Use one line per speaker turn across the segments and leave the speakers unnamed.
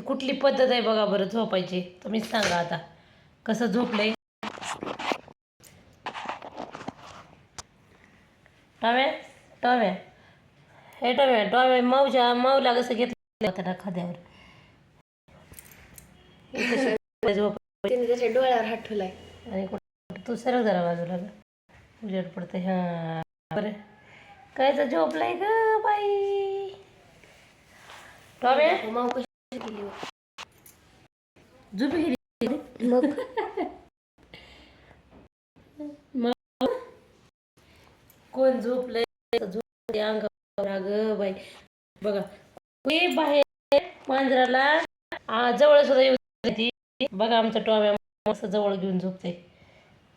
कुठली पद्धत आहे बघा बरं झोपायची. तुम्हीच सांगा आता. कसं झोपलंय? टॉम्या टॉम्या हे टॉम्या टॉम्या माऊच्या माऊला कसं घेतलं? होतं ना खाद्यावर. कशी झोप
तिने त्याच्या डोळ्यावर हात ठेवलाय.
आणि कुठं? तू सरक जरा बाजूला उजेड पडते हा बरं. कायचं झोपलाय ग बाई. टॉम्या
माऊ?
झोपी गेली.
मग?
कोण झोपलंय? झोपले अंगावर अगं बाई. बघा ते बाहेर मांजराला जवळ सुद्धा येऊ. बघा आमचं टॉम्या मस्त जवळ घेऊन झोपते.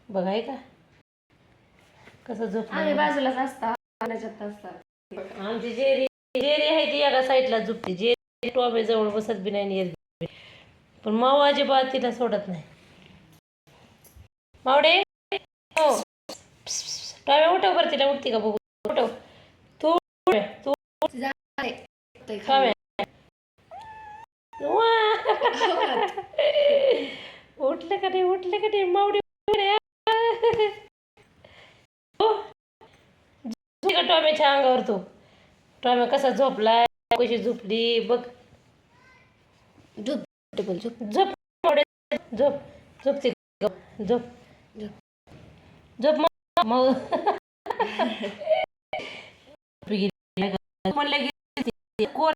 बघा आहे का? कसं
आम्ही
झोपलं
बाजूलाच असता
आमची जेरी जेरी आहे ती एका साईडला झोपते. जेरी टॉम्या जवळ बसत बी नाही. पण माऊ अजिबात तिला सोडत नाही. मावडे? हो. टॉम्या उठव बरं तिला उठते का बघू? उठव. तू तू. उठलं का नाही उठलं का नाही? मावडी हो. का टॉम्याच्या अंगावर तू? टॉम्या कसा झोपलाय? कशी झोपली? बघ.
झोप टेबल झोप
झोप मावडे, झोप झोपते का? झोप
झोप.
झोप मग मग म्हणलं की कोण